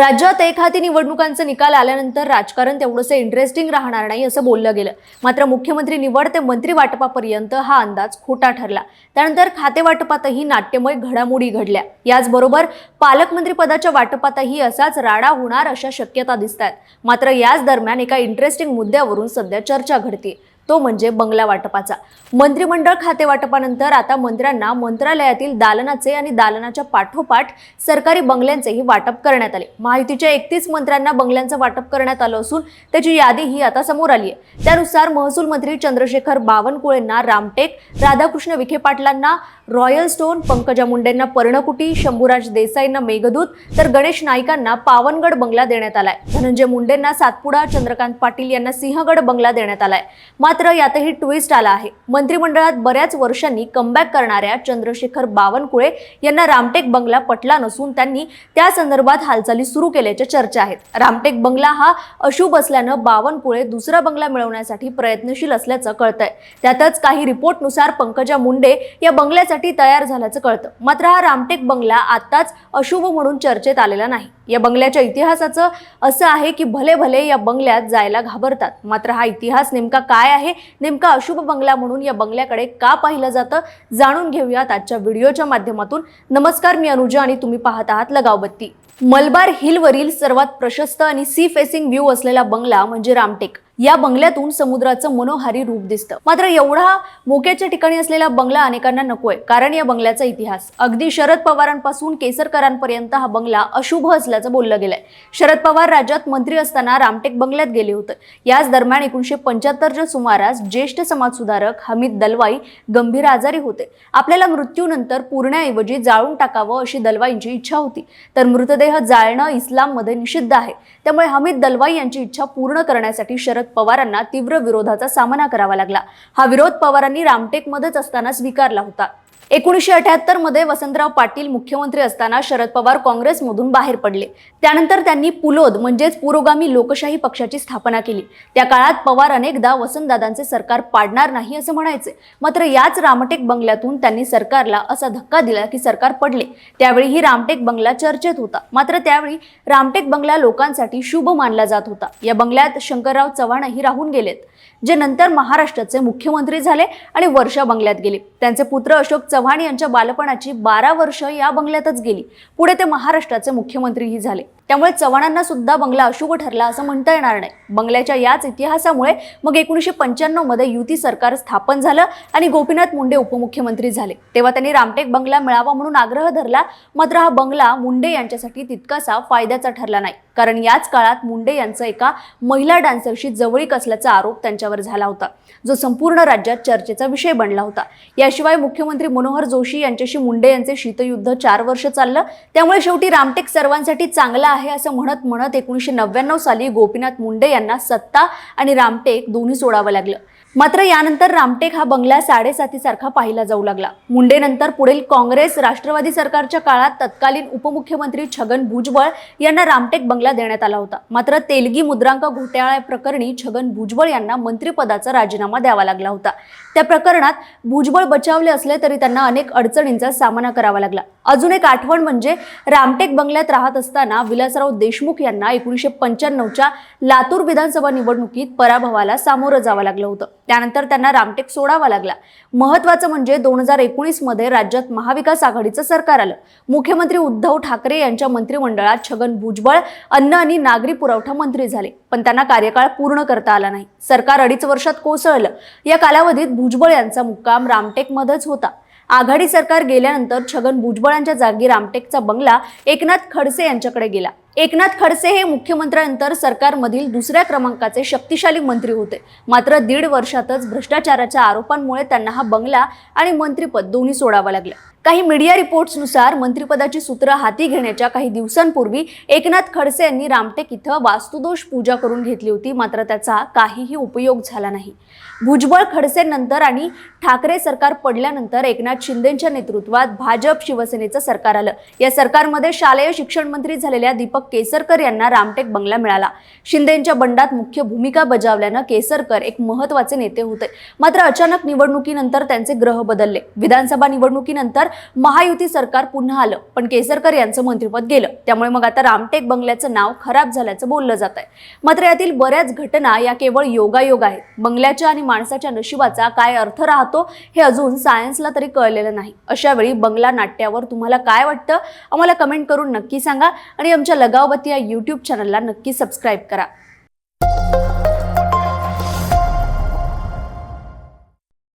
राज्यात एक हाती निवडणुकांचे निकाल आल्यानंतर राजकारण तेवढंसं इंटरेस्टिंग राहणार नाही असं बोललं गेलं. मात्र मुख्यमंत्री निवड ते मंत्री वाटपापर्यंत हा अंदाज खोटा ठरला. त्यानंतर खाते वाटपातही नाट्यमय घडामोडी घडल्या. याचबरोबर पालकमंत्री पदाच्या वाटपातही असाच राडा होणार अशा शक्यता दिसत आहेत मात्र याच दरम्यान एका इंटरेस्टिंग मुद्द्यावरून सध्या चर्चा घडते तो म्हणजे बंगला वाटपाचा. मंत्रिमंडळ खाते वाटपानंतर आता मंत्र्यांना मंत्रालयातील दालनाचे आणि दालनाच्या पाठोपाठ सरकारी बंगल्यांचेही वाटप करण्यात आले. माहितीच्या एकतीस मंत्र्यांना बंगल्यांचं वाटप करण्यात आलं असून त्याची यादी ही आता समोर आली आहे त्यानुसार महसूल मंत्री चंद्रशेखर बावनकुळेंना रामटेक राधाकृष्ण विखे पाटलांना रॉयल स्टोन पंकजा मुंडेंना पर्णकुटी शंभूराज देसाईंना मेघदूत तर गणेश नाईकांना पावनगड बंगला देण्यात आलाय. धनंजय मुंडेंना सातपुडा चंद्रकांत पाटील यांना सिंहगड बंगला देण्यात आलाय. मात्र मात्र यातही ट्विस्ट आला आहे. मंत्रिमंडळात बऱ्याच वर्षांनी कमबॅक करणाऱ्या चंद्रशेखर बावनकुळे यांना रामटेक बंगला पटला नसून त्यांनी त्या संदर्भात हालचाली सुरू केल्याच्या चर्चा आहेत. रामटेक बंगला हा अशुभ असल्यानं बावनकुळे दुसरा बंगला मिळवण्यासाठी प्रयत्नशील असल्याचं कळतंय. त्यातच काही रिपोर्टनुसार पंकजा मुंडे या बंगल्यासाठी तयार झाल्याचं कळतं. मात्र हा रामटेक बंगला आताच अशुभ म्हणून चर्चेत आलेला नाही. या बंगल्याच्या इतिहासाचं असं आहे की भले भले या बंगल्यात जायला घाबरतात. मात्र हा इतिहास नेमका काय आहे नेमका अशुभ बंगला म्हणून या बंगल्याकडे का पाहिलं जातं जाणून घेऊयात आजच्या व्हिडिओच्या माध्यमातून. नमस्कार मी अनुजा आणि तुम्ही पाहत आहात लगावबत्ती. मलबार हिलवरील सर्वात प्रशस्त आणि सी फेसिंग व्ह्यू असलेला बंगला म्हणजे रामटेक. या बंगल्यातून समुद्राचं मनोहारी रूप दिसतं. मात्र एवढा मोक्याच्या ठिकाणी असलेला बंगला अनेकांना नकोय कारण या बंगल्याचा इतिहास. अगदी शरद पवारांपासून केसरकरांपर्यंत हा बंगला अशुभ असल्याचं बोललं गेलंय. शरद पवार राज्यात मंत्री असताना रामटेक बंगल्यात गेले होते. याच दरम्यान एकोणीशे पंच्याहत्तरच्या सुमारास ज्येष्ठ समाजसुधारक हमीद दलवाई गंभीर आजारी होते. आपल्याला मृत्यूनंतर पुरण्याऐवजी जाळून टाकावं अशी दलवाईंची इच्छा होती. तर मृतदेह जाळणं इस्लाममध्ये निषिद्ध आहे. त्यामुळे हमीद दलवाई यांची इच्छा पूर्ण करण्यासाठी शरद पवारांना तीव्र विरोधाचा सामना करावा लागला. हा विरोध पवारांनी रामटेकमध्येच असताना स्वीकारला होता. एकोणीसशे अठ्याहत्तरमध्ये वसंतराव पाटील मुख्यमंत्री असताना शरद पवार काँग्रेसमधून बाहेर पडले. त्यानंतर त्यांनी पुलोद म्हणजेच पुरोगामी लोकशाही पक्षाची स्थापना केली. त्या काळात पवार अनेकदा वसंतदादांचे सरकार पाडणार नाही असं म्हणायचे. मात्र याच रामटेक बंगल्यातून त्यांनी सरकारला असा धक्का दिला की सरकार पडले. त्यावेळी ही रामटेक बंगला चर्चेत होता. मात्र त्यावेळी रामटेक बंगला लोकांसाठी शुभ मानला जात होता. या बंगल्यात शंकरराव चव्हाणही राहून गेलेत जे नंतर महाराष्ट्राचे मुख्यमंत्री झाले आणि वर्षा बंगल्यात गेले. त्यांचे पुत्र अशोक चव्हाण यांच्या बालपणाची बारा वर्ष या बंगल्यातच गेली. पुढे ते महाराष्ट्राचे मुख्यमंत्रीही झाले. त्यामुळे चव्हाणांना सुद्धा बंगला अशुभ ठरला असं म्हणता येणार नाही. बंगल्याच्या याच इतिहासामुळे मग एकोणीसशे पंच्याण्णवमध्ये युती सरकार स्थापन झालं आणि गोपीनाथ मुंडे उपमुख्यमंत्री झाले. तेव्हा त्यांनी रामटेक बंगला मिळावा म्हणून आग्रह धरला मात्र हा बंगला मुंडे यांच्यासाठी तितकासा फायद्याचा ठरला नाही. कारण याच काळात मुंडे यांचं एका महिला डान्सरशी जवळीक असल्याचा आरोप त्यांच्यावर झाला होता. जो संपूर्ण राज्यात चर्चेचा विषय बनला होता. याशिवाय मुख्यमंत्री मनोहर जोशी यांच्याशी मुंडे यांचे शीतयुद्ध चार वर्ष चाललं. त्यामुळे शेवटी रामटेक सर्वांसाठी चांगला आहे असं म्हणत म्हणत एकोणीसशे नव्याण्णव साली गोपीनाथ मुंडे यांना सत्ता आणि रामटेक दोन्ही सोडावं लागलं. मात्र यानंतर रामटेक हा बंगला साडेसातीसारखा पाहिला जाऊ लागला. मुंडेनंतर पुढील काँग्रेस राष्ट्रवादी सरकारच्या काळात तत्कालीन उपमुख्यमंत्री छगन भुजबळ यांना रामटेक बंगला देण्यात आला होता. मात्र तेलगी मुद्रांक घोटाळ्या प्रकरणी छगन भुजबळ यांना मंत्रिपदाचा राजीनामा द्यावा लागला होता. त्या प्रकरणात भुजबळ बचावले असले तरी त्यांना अनेक अडचणींचा सामना करावा लागला. अजून एक आठवण म्हणजे रामटेक बंगल्यात राहत असताना विलासराव देशमुख यांना एकोणीसशे पंच्याण्णवच्या लातूर विधानसभा निवडणुकीत पराभवाला सामोरं जावं लागलं होतं. त्यानंतर त्यांना रामटेक सोडावा लागला. महत्वाचं म्हणजे दोन हजार एकोणीसमध्ये राज्यात महाविकास आघाडीचं सरकार आलं. मुख्यमंत्री उद्धव ठाकरे यांच्या मंत्रिमंडळात छगन भुजबळ अन्न आणि नागरी पुरवठा मंत्री झाले. पण त्यांना कार्यकाळ पूर्ण करता आला नाही. सरकार अडीच वर्षात कोसळलं. या कालावधीत भुजबळ यांचा मुक्काम रामटेकमध्येच होता. आघाडी सरकार गेल्यानंतर छगन भुजबळांच्या जागी रामटेकचा बंगला एकनाथ खडसे यांच्याकडे गेला. एकनाथ खडसे हे मुख्यमंत्र्यानंतर सरकारमधील दुसऱ्या क्रमांकाचे शक्तिशाली मंत्री होते. मात्र दीड वर्षातच भ्रष्टाचाराच्या आरोपांमुळे त्यांना हा बंगला आणि मंत्रीपद दोन्ही सोडावं लागलं. काही मीडिया रिपोर्ट्सनुसार मंत्रिपदाची सूत्र हाती घेण्याच्या काही दिवसांपूर्वी एकनाथ खडसे यांनी रामटेक इथं वास्तुदोष पूजा करून घेतली होती मात्र त्याचा काहीही उपयोग झाला नाही. भुजबळ खडसेंनंतर आणि ठाकरे सरकार पडल्यानंतर एकनाथ शिंदेच्या नेतृत्वात भाजप शिवसेनेचं सरकार आलं. या सरकारमध्ये शालेय शिक्षण मंत्री झालेल्या दीपक दीपक केसरकर यांना रामटेक बंगला मिळाला. शिंदेच्या बंडात मुख्य भूमिका बजावल्यानं केसरकर एक महत्त्वाचे नेते होते. मात्र अचानक निवडणुकीनंतर त्यांचे ग्रह बदलले. विधानसभा निवडणुकीनंतर महायुती सरकार पुन्हा आलं पण केसरकर यांचं मंत्रिपद गेलं. त्यामुळे मग आता रामटेक बंगल्याचं नाव खराब झाल्याचं बोललं जात आहे मात्र यातील बऱ्याच घटना या केवळ योगायोग आहेत. बंगल्याच्या आणि माणसाच्या नशिबाचा काय अर्थ राहतो हे अजून सायन्सला तरी कळलेलं नाही. अशा वेळी बंगला नाट्यावर तुम्हाला काय वाटतं? आम्हाला कमेंट करून नक्की सांगा. आणि आमच्या लगावबत्ती या यूट्यूब चॅनलला नक्की सबस्क्राईब करा.